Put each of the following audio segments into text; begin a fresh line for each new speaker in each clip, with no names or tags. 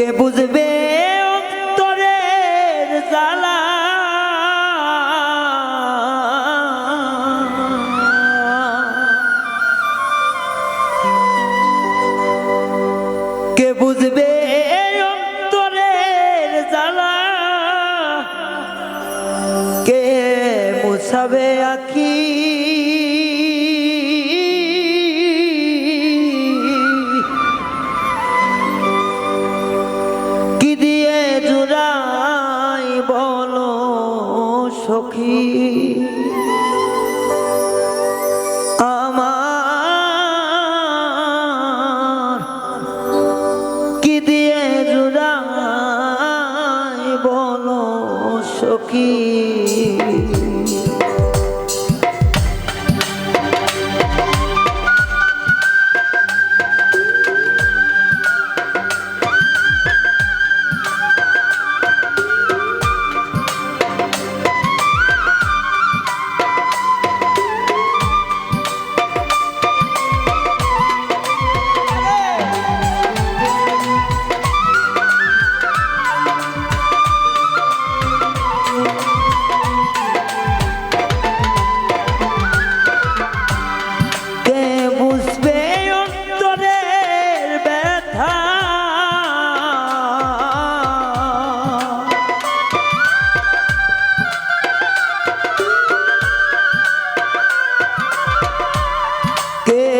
কে বুঝবে অন্তরের জ্বালা? কে বুঝবে অন্তরের জ্বালা? কে মুছাবে আখি? সখী। আমার কি দিয়ে জুড়াই বলো সখী?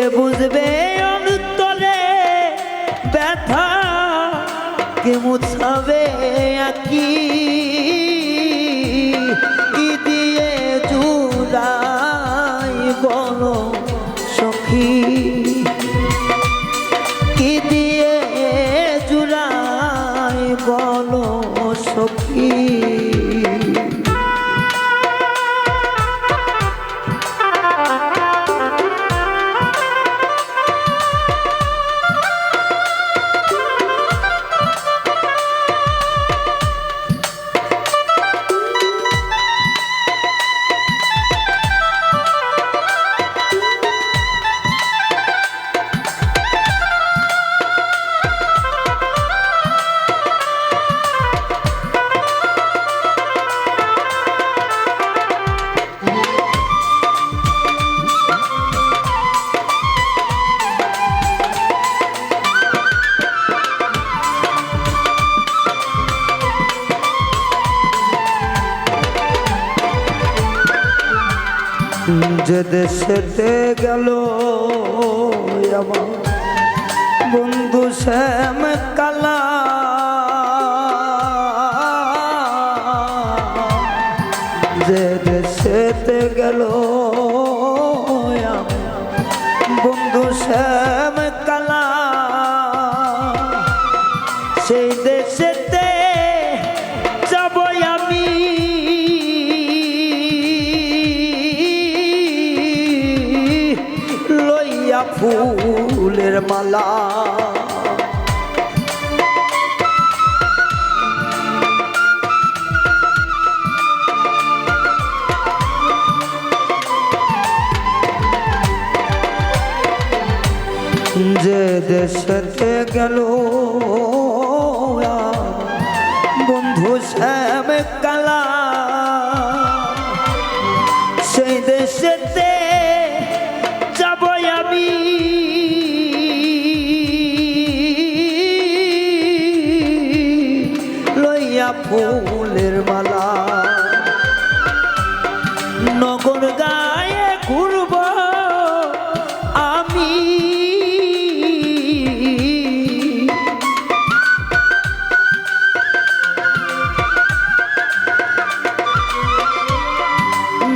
বুঝবে অন্তরে ব্যথা কে মুছাবে আকি? যে দেশেতে গেল বন্ধু শ্যাম কালা। যে দেশেতে গেল বন্ধু শ্যাম ফুলের মালা। যে দেশতে গেল ফুলের মালা। নগর গায়ে ঘুরব আমি।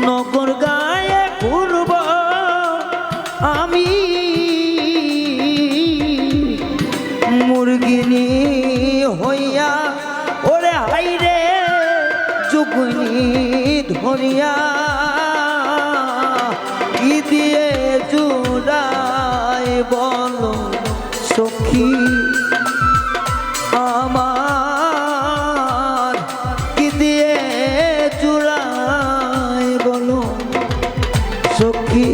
নগর গায়ে ঘুরব আমি। মুরগিনী হইয়া যুগনি ধরিয়া কি দিয়ে জুড়াই বলো সখী? আমার কি দিয়ে জুড়াই বলো সখী?